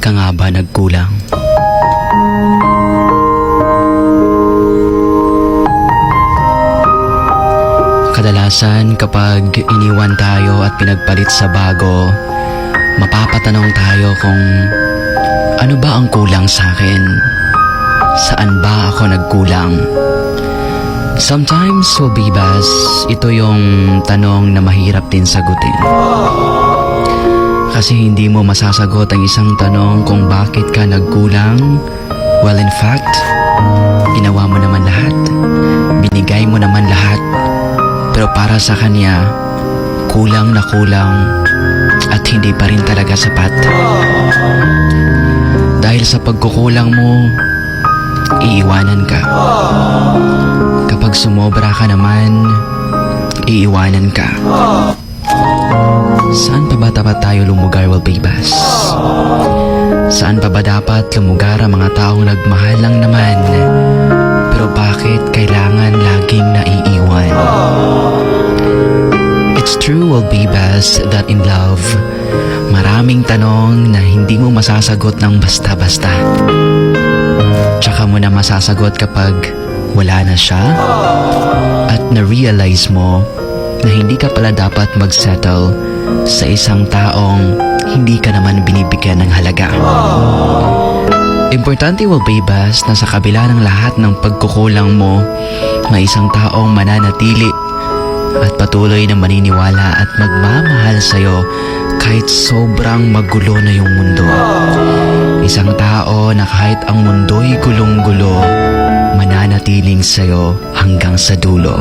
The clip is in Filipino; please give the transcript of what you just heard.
nagkulang. Kadalasan kapag iniwan tayo at pinagpalit sa bago, mapapatanong tayo kung ano ba ang kulang sa akin? Saan ba ako nagkulang? Sometimes, Wabibas, ito yung tanong na mahirap din sagutin. Kasi hindi mo masasagot ang isang tanong kung bakit ka nagkulang. Well, in fact, ginawa mo naman lahat. Binigay mo naman lahat. Pero para sa kanya, kulang na kulang at hindi pa rin talaga sapat. Dahil sa pagkukulang mo, iiwanan ka. Kapag sumobra ka naman, iiwanan ka. Saan ba dapat tayo lumugar, Walbibas? Saan pa ba dapat lumugar ang mga taong nagmahal lang naman? Pero bakit kailangan laging naiiwan? It's true, Walbibas, that in love, maraming tanong na hindi mo masasagot ng basta-basta. Tsaka mo na masasagot kapag wala na siya at na-realize mo na hindi ka pala dapat mag-settle sa isang taong hindi ka naman binibigyan ng halaga. Importante will bas na sa kabila ng lahat ng pagkukulang mo, may isang taong mananatili at patuloy na maniniwala at magmamahal sa'yo kahit sobrang magulo na yung mundo. Isang tao na kahit ang mundo'y gulong-gulo, mananatiling sa'yo hanggang sa dulo.